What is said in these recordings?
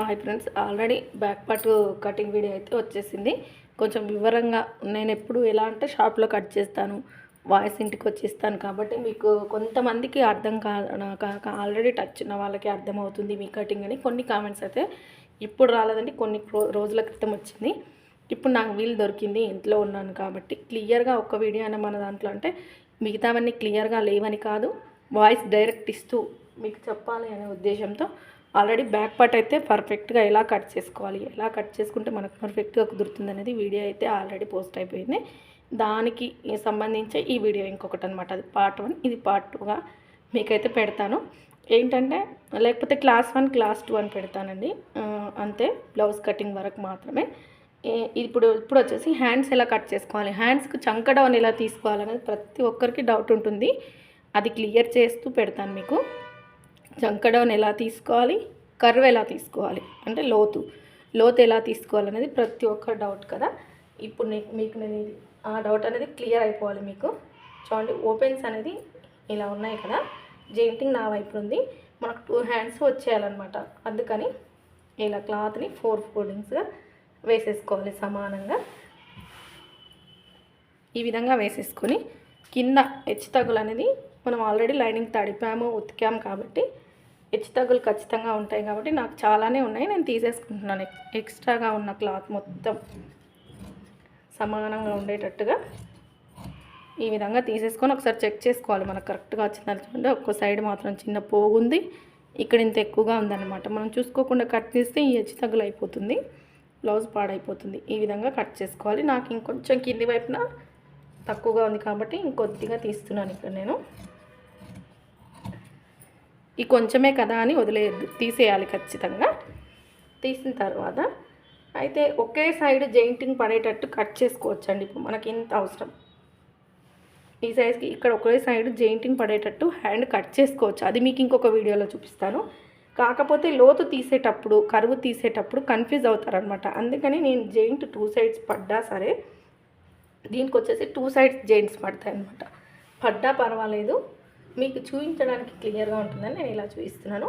Hi friends already back part cutting video అయితే వచ్చేసింది. కొంచెం వివరంగా నేను ఎప్పుడు ఎలా అంటే షాప్లో కట్ చేస్తాను వాయిస్ ఇంటికి వచ్చిస్తాను కాబట్టి మీకు కొంతమందికి అర్థం కాక ఆల్రెడీ టచ్ ఉన్న వాళ్ళకి అర్థమవుతుంది మీ కటింగ్ అని. కొన్ని కామెంట్స్ అయితే ఇప్పుడు రాలేదండి కొన్ని రోజుల క్రితం వచ్చింది. ఇప్పుడు నాకు వీలు దొరికింది ఇంట్లో ఉన్నాను కాబట్టి. క్లియర్గా ఒక్క వీడియో అయినా మన దాంట్లో అంటే మిగతావన్నీ క్లియర్గా లేవని కాదు వాయిస్ డైరెక్ట్ ఇస్తూ మీకు చెప్పాలి అనే ఉద్దేశంతో ఆల్రెడీ బ్యాక్ పార్ట్ అయితే పర్ఫెక్ట్గా ఎలా కట్ చేసుకోవాలి ఎలా కట్ చేసుకుంటే మనకు పర్ఫెక్ట్గా కుదురుతుంది అనేది వీడియో అయితే ఆల్రెడీ పోస్ట్ అయిపోయింది. దానికి సంబంధించి ఈ వీడియో ఇంకొకటి అనమాట అది పార్ట్ వన్ ఇది పార్ట్ టూగా మీకైతే పెడతాను. ఏంటంటే లేకపోతే క్లాస్ వన్ క్లాస్ టూ అని పెడతానండి. అంతే బ్లౌజ్ కటింగ్ వరకు మాత్రమే. ఇప్పుడు ఇప్పుడు వచ్చేసి హ్యాండ్స్ ఎలా కట్ చేసుకోవాలి హ్యాండ్స్కి చంక డౌన్ ఎలా తీసుకోవాలనేది ప్రతి ఒక్కరికి డౌట్ ఉంటుంది. అది క్లియర్ చేస్తూ పెడతాను మీకు. చంక డౌన్ ఎలా తీసుకోవాలి? కర్వ్ ఎలా తీసుకోవాలి? అంటే లోతు. లోతు ఎలా తీసుకోవాలనేది ప్రతి ఒక్క డౌట్ కదా? ఇప్పుడు మీకు నేను ఆ డౌట్ అనేది క్లియర్ అయిపోవాలి మీకు. చూడండి ఓపెన్స్ అనేది ఇలా ఉన్నాయి కదా? జెయింటింగ్ నా వైపు ఉంది. మనకు టూ హ్యాండ్స్ వచ్చేయాలన్నమాట. అందుకని ఇలా క్లాత్ని ఫోర్ ఫోల్డింగ్స్గా వేసేసుకోవాలి సమానంగా. ఈ విధంగా వేసేసుకొని కింద హెచ్చు తగులు అనేది మనం ఆల్రెడీ లైనింగ్ తడిపాము ఉతికాము కాబట్టి హెచ్చు ఖచ్చితంగా ఉంటాయి కాబట్టి నాకు చాలానే ఉన్నాయి. నేను తీసేసుకుంటున్నాను. ఎక్స్ట్రాగా ఉన్న క్లాత్ మొత్తం సమానంగా ఉండేటట్టుగా ఈ విధంగా తీసేసుకొని ఒకసారి చెక్ చేసుకోవాలి. మనకు కరెక్ట్గా వచ్చిందా చూడండి ఒక్కో సైడ్ మాత్రం చిన్న పోగు ఉంది ఇక్కడ ఇంత ఎక్కువగా ఉందన్నమాట. మనం చూసుకోకుండా కట్ చేస్తే ఈ హెచ్చు అయిపోతుంది. బ్లౌజ్ పాడైపోతుంది. ఈ విధంగా కట్ చేసుకోవాలి. నాకు ఇంకొంచెం కింది వైపున తక్కువగా ఉంది కాబట్టి ఇంకొద్దిగా తీస్తున్నాను ఇక్కడ నేను. ఈ కొంచెమే కదా అని వదిలేయద్దు. తీసేయాలి ఖచ్చితంగా. తీసిన తర్వాత అయితే ఒకే సైడ్ జెయింటింగ్ పడేటట్టు కట్ చేసుకోవచ్చండి. ఇప్పుడు మనకి ఇంత అవసరం. ఈ సైజ్కి ఇక్కడ ఒకే సైడ్ జెయింటింగ్ పడేటట్టు హ్యాండ్ కట్ చేసుకోవచ్చు. అది మీకు ఇంకొక వీడియోలో చూపిస్తాను. కాకపోతే లోతు తీసేటప్పుడు కరువు తీసేటప్పుడు కన్ఫ్యూజ్ అవుతారనమాట అందుకని నేను జెయింట్ టూ సైడ్స్ పడ్డా సరే దీనికి వచ్చేసి టూ సైడ్స్ జెయింట్స్ పడతాయి అనమాట పడ్డా పర్వాలేదు. మీకు చూపించడానికి క్లియర్గా ఉంటుందని నేను ఇలా చూపిస్తున్నాను.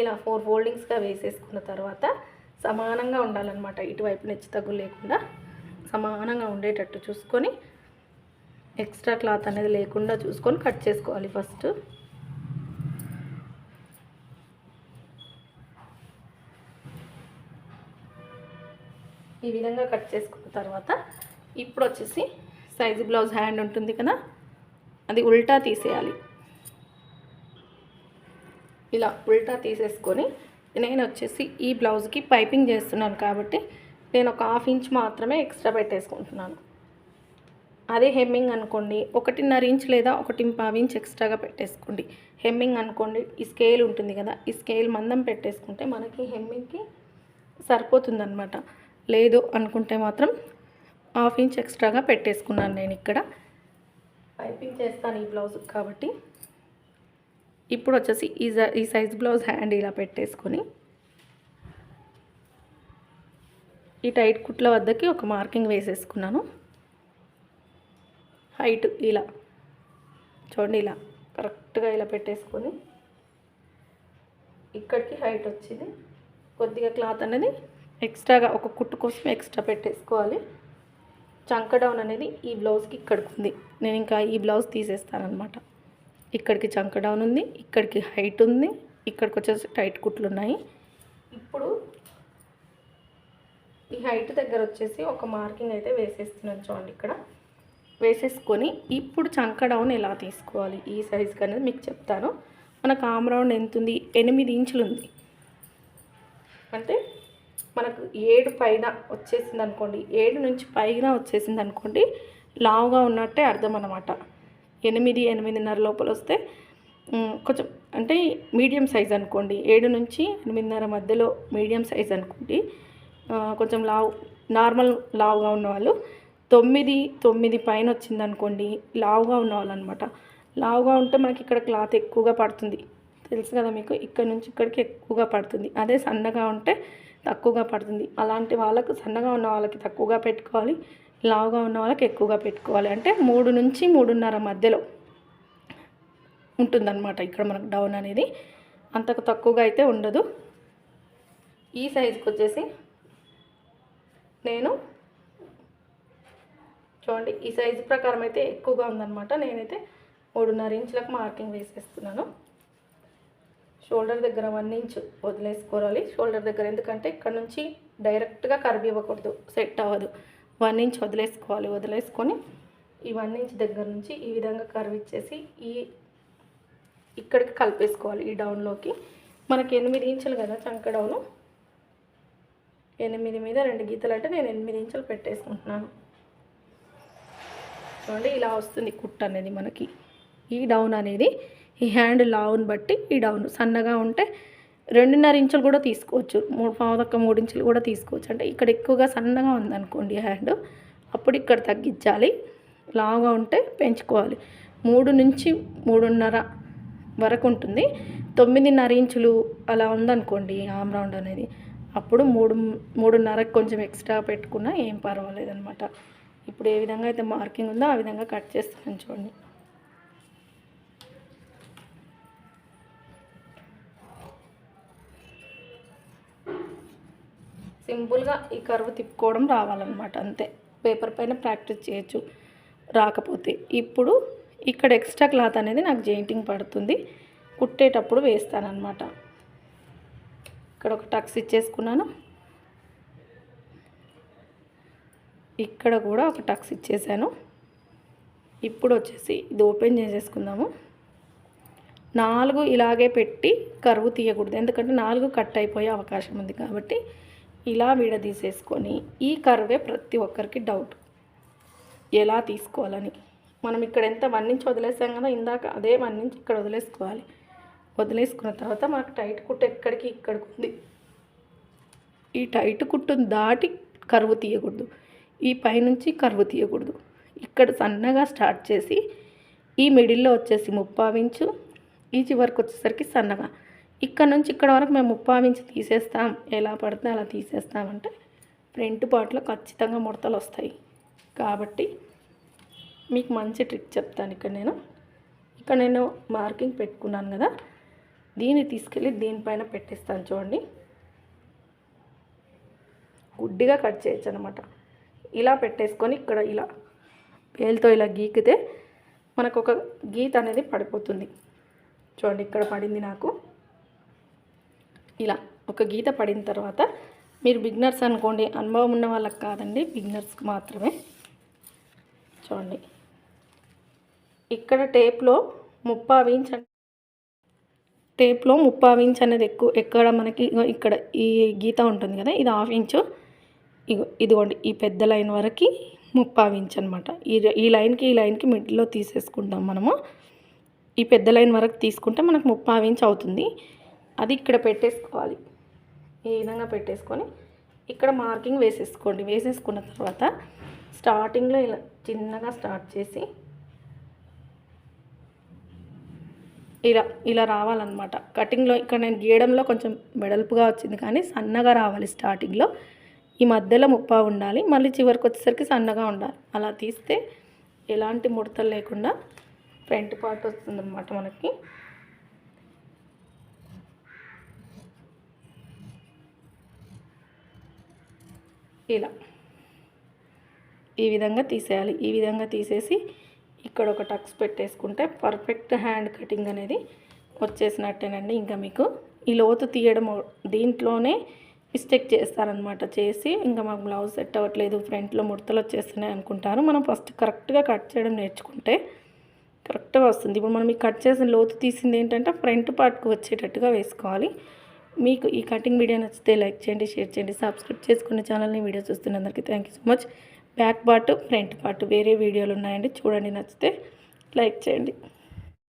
ఇలా ఫోర్ ఫోల్డింగ్స్గా వేసేసుకున్న తర్వాత సమానంగా ఉండాలన్నమాట. ఇటువైపు నెచ్చి తగ్గు లేకుండా సమానంగా ఉండేటట్టు చూసుకొని ఎక్స్ట్రా క్లాత్ అనేది లేకుండా చూసుకొని కట్ చేసుకోవాలి ఫస్ట్. ఈ విధంగా కట్ చేసుకున్న తర్వాత ఇప్పుడు వచ్చేసి సైజు బ్లౌజ్ హ్యాండ్ ఉంటుంది కదా అది ఉల్టా తీసేయాలి. ఇలా ఉల్టా తీసేసుకొని నేను వచ్చేసి ఈ బ్లౌజ్కి పైపింగ్ చేస్తున్నాను కాబట్టి నేను ఒక హాఫ్ ఇంచ్ మాత్రమే ఎక్స్ట్రా పెట్టేసుకుంటున్నాను. అదే హెమ్మింగ్ అనుకోండి ఒకటిన్నర ఇంచ్ లేదా ఒకటి పావు ఇంచ్ ఎక్స్ట్రాగా పెట్టేసుకోండి. హెమ్మింగ్ అనుకోండి ఈ స్కేల్ ఉంటుంది కదా ఈ స్కేల్ మందం పెట్టేసుకుంటే మనకి హెమ్మింగ్కి సరిపోతుందనమాట లేదు అనుకుంటే మాత్రం హాఫ్ ఇంచ్ ఎక్స్ట్రాగా పెట్టేసుకున్నాను నేను ఇక్కడ. పైపింగ్ చేస్తాను ఈ బ్లౌజ్ కాబట్టి. ఇప్పుడు వచ్చేసి ఈ ఈ సైజ్ బ్లౌజ్ హ్యాండ్ ఇలా పెట్టేసుకొని ఈ టైట్ కుట్ల వద్దకి ఒక మార్కింగ్ వేసేసుకున్నాను. హైట్ ఇలా చూడండి ఇలా కరెక్ట్గా ఇలా పెట్టేసుకొని ఇక్కడికి హైట్ వచ్చింది. కొద్దిగా క్లాత్ అనేది ఎక్స్ట్రాగా ఒక కుట్టు కోసం ఎక్స్ట్రా పెట్టేసుకోవాలి. చంక డౌన్ అనేది ఈ బ్లౌజ్కి ఇక్కడికి ఉంది. నేను ఇంకా ఈ బ్లౌజ్ తీసేస్తానమాట ఇక్కడికి చంక డౌన్ ఉంది ఇక్కడికి హైట్ ఉంది ఇక్కడికి వచ్చేసి టైట్ కుట్లు ఉన్నాయి. ఇప్పుడు ఈ హైట్ దగ్గర వచ్చేసి ఒక మార్కింగ్ అయితే వేసేస్తున్నాను చూడండి ఇక్కడ. వేసేసుకొని ఇప్పుడు చంక డౌన్ ఎలా తీసుకోవాలి? ఈ సైజ్కి అనేది మీకు చెప్తాను. మనకు ఆమ్రౌండ్ ఎంత ఉంది? ఎనిమిది ఇంచులు ఉంది. అంటే మనకు ఏడు పైన వచ్చేసింది అనుకోండి ఏడు నుంచి పైన వచ్చేసింది అనుకోండి లావుగా ఉన్నట్టే అర్థం అన్నమాట. ఎనిమిది ఎనిమిదిన్నర లోపల వస్తే కొంచెం అంటే మీడియం సైజ్ అనుకోండి. ఏడు నుంచి ఎనిమిదిన్నర మధ్యలో మీడియం సైజ్ అనుకోండి. కొంచెం లావు నార్మల్ లావుగా ఉన్నవాళ్ళు తొమ్మిది తొమ్మిది పైన వచ్చింది అనుకోండి లావుగా ఉన్నవాళ్ళు అనమాట లావుగా ఉంటే మనకి ఇక్కడ క్లాత్ ఎక్కువగా పడుతుంది. తెలుసు కదా మీకు ఇక్కడ నుంచి ఇక్కడికి ఎక్కువగా పడుతుంది. అదే సన్నగా ఉంటే తక్కువగా పడుతుంది. అలాంటి వాళ్ళకు సన్నగా ఉన్న వాళ్ళకి తక్కువగా పెట్టుకోవాలి. లావుగా ఉన్న వాళ్ళకి ఎక్కువగా పెట్టుకోవాలి. అంటే మూడు నుంచి మూడున్నర మధ్యలో ఉంటుందన్నమాట ఇక్కడ మనకు డౌన్ అనేది. అంతకు తక్కువగా అయితే ఉండదు. ఈ సైజుకి వచ్చేసి నేను చూడండి ఈ సైజు ప్రకారం అయితే ఎక్కువగా ఉందన్నమాట. నేనైతే మూడున్నర ఇంచులకు మార్కింగ్ వేసేస్తున్నాను. షోల్డర్ దగ్గర వన్ ఇంచ్ వదిలేసుకోవాలి. షోల్డర్ దగ్గర ఎందుకంటే ఇక్కడ నుంచి డైరెక్ట్గా కర్వ్ ఇవ్వకూడదు సెట్ అవ్వదు. వన్ ఇంచ్ వదిలేసుకోవాలి. వదిలేసుకొని ఈ వన్ ఇంచ్ దగ్గర నుంచి ఈ విధంగా కర్వ్ ఇచ్చేసి ఈ ఇక్కడికి కలిపేసుకోవాలి. ఈ డౌన్లోకి మనకి ఎనిమిది ఇంచులు కదా చంక డౌను ఎనిమిది మీద రెండు గీతలు అంటే నేను ఎనిమిది ఇంచులు పెట్టేసుకుంటున్నాను. చూడండి ఇలా వస్తుంది కుట్ అనేది మనకి. ఈ డౌన్ అనేది ఈ హ్యాండ్ లావుని బట్టి ఈ డౌన్ సన్నగా ఉంటే రెండున్నర ఇంచులు కూడా తీసుకోవచ్చు. మూడు పావుదక్క మూడు ఇంచులు కూడా తీసుకోవచ్చు. అంటే ఇక్కడ ఎక్కువగా సన్నగా ఉందనుకోండి హ్యాండ్ అప్పుడు ఇక్కడ తగ్గించాలి. లావుగా ఉంటే పెంచుకోవాలి. మూడు నుంచి మూడున్నర వరకు ఉంటుంది. తొమ్మిదిన్నర ఇంచులు అలా ఉందనుకోండి ఆమ్ రౌండ్ అనేది అప్పుడు మూడు మూడున్నరకు కొంచెం ఎక్స్ట్రా పెట్టుకున్నా ఏం పర్వాలేదనమాట ఇప్పుడు ఏ విధంగా అయితే మార్కింగ్ ఉందో ఆ విధంగా కట్ చేస్తాను చూడండి. సింపుల్గా ఈ కర్వ్ తిప్పుకోవడం రావాలన్నమాట అంతే. పేపర్ పైన ప్రాక్టీస్ చేయొచ్చు రాకపోతే. ఇప్పుడు ఇక్కడ ఎక్స్ట్రా క్లాత్ అనేది నాకు జెయింటింగ్ పడుతుంది కుట్టేటప్పుడు వేస్తానన్నమాట. ఇక్కడ ఒక టక్స్ ఇచ్చేసుకున్నాను. ఇక్కడ కూడా ఒక టక్స్ ఇచ్చేసాను. ఇప్పుడు వచ్చేసి ఇది ఓపెన్ చేసేసుకుందాము. నాలుగు ఇలాగే పెట్టి కరువు తీయకూడదు ఎందుకంటే నాలుగు కట్ అయిపోయే అవకాశం ఉంది కాబట్టి ఇలా విడదీసేసుకొని ఈ కర్వే ప్రతి ఒక్కరికి డౌట్ ఎలా తీసుకోవాలని? మనం ఇక్కడ ఎంత వన్ ఇంచ్ వదిలేసాం కదా ఇందాక అదే వన్ ఇంచ్ ఇక్కడ వదిలేసుకోవాలి. వదిలేసుకున్న తర్వాత మనకు టైట్ కుట్టు ఎక్కడికి ఇక్కడికి ఉంది. ఈ టైట్ కుట్టును దాటి కరువు తీయకూడదు. ఈ పైనుంచి కరువు తీయకూడదు. ఇక్కడ సన్నగా స్టార్ట్ చేసి ఈ మిడిల్లో వచ్చేసి ముప్పావించు ఈ చివరికి వచ్చేసరికి సన్నగా. ఇక్కడ నుంచి ఇక్కడ వరకు మేము ముప్పావించు తీసేస్తాం. ఎలా పడితే అలా తీసేస్తామంటే ఫ్రంట్ పార్ట్లో ఖచ్చితంగా ముడతలు వస్తాయి. కాబట్టి మీకు మంచి ట్రిక్ చెప్తాను ఇక్కడ నేను. ఇక్కడ నేను మార్కింగ్ పెట్టుకున్నాను కదా. దీన్ని తీసుకెళ్ళి దీనిపైన పెట్టేస్తాను చూడండి. గుడ్డిగా కట్ చేయొచ్చు అనమాట ఇలా పెట్టేసుకొని ఇక్కడ ఇలా వేలుతో ఇలా గీకితే మనకు ఒక గీత అనేది పడిపోతుంది. చూడండి ఇక్కడ పడింది నాకు. ఇలా ఒక గీత పడిన తర్వాత మీరు బిగ్నర్స్ అనుకోండి అనుభవం ఉన్న వాళ్ళకి కాదండి బిగ్నర్స్కి మాత్రమే. చూడండి. ఇక్కడ టేప్లో ముప్పావు ఇంచ్ టేప్లో ముప్పావు ఇంచ్ అనేది ఎక్కువ ఎక్కడ మనకి ఇక్కడ ఈ గీత ఉంటుంది కదా ఇది హాఫ్ ఇంచు. ఇగో ఇదిగోండి ఈ పెద్ద లైన్ వరకు ముప్పావు ఇంచ్ అనమాట ఈ ఈ లైన్కి ఈ లైన్కి మిడిల్లో తీసేసుకుంటాం మనము. ఈ పెద్ద లైన్ వరకు తీసుకుంటే మనకు ముప్పావు ఇంచ్ అవుతుంది. అది ఇక్కడ పెట్టేసుకోవాలి. ఈ విధంగా పెట్టేసుకొని ఇక్కడ మార్కింగ్ వేసేసుకోండి. వేసేసుకున్న తర్వాత స్టార్టింగ్లో ఇలా చిన్నగా స్టార్ట్ చేసి ఇలా ఇలా రావాలన్నమాట. కటింగ్లో ఇక్కడ నేను గీయడంలో కొంచెం వెడల్పుగా వచ్చింది కానీ సన్నగా రావాలి స్టార్టింగ్లో. ఈ మధ్యలో ముప్ప ఉండాలి. మళ్ళీ చివరికి వచ్చేసరికి సన్నగా ఉండాలి. అలా తీస్తే ఎలాంటి ముడతలు లేకుండా ఫ్రంట్ పార్ట్ వస్తుందన్నమాట మనకి. ఇలా. ఈ విధంగా తీసేయాలి. ఈ విధంగా తీసేసి ఇక్కడ ఒక టక్స్ పెట్టేసుకుంటే పర్ఫెక్ట్ హ్యాండ్ కటింగ్ అనేది వచ్చేసినట్టేనండి. ఇంకా మీకు ఈ లోతు తీయడం దీంట్లోనే మిస్టేక్ చేస్తారనమాట చేసి ఇంకా మాకు బ్లౌజ్ సెట్ అవ్వట్లేదు. ఫ్రంట్లో ముడతలు వచ్చేస్తున్నాయి అనుకుంటారు. మనం ఫస్ట్ కరెక్ట్గా కట్ చేయడం నేర్చుకుంటే కరెక్ట్గా వస్తుంది. ఇప్పుడు మనం ఈ కట్ చేసిన లోతు తీసింది ఏంటంటే ఫ్రంట్ పార్ట్కి వచ్చేటట్టుగా వేసుకోవాలి. మీకు ఈ కటింగ్ వీడియో నచ్చితే లైక్ చేయండి షేర్ చేయండి సబ్స్క్రైబ్ చేసుకున్న ఛానల్ని video చూస్తున్నందరికీ thank you so much back part front part వేరే వీడియోలు ఉన్నాయండి చూడండి నచ్చితే లైక్ చేయండి.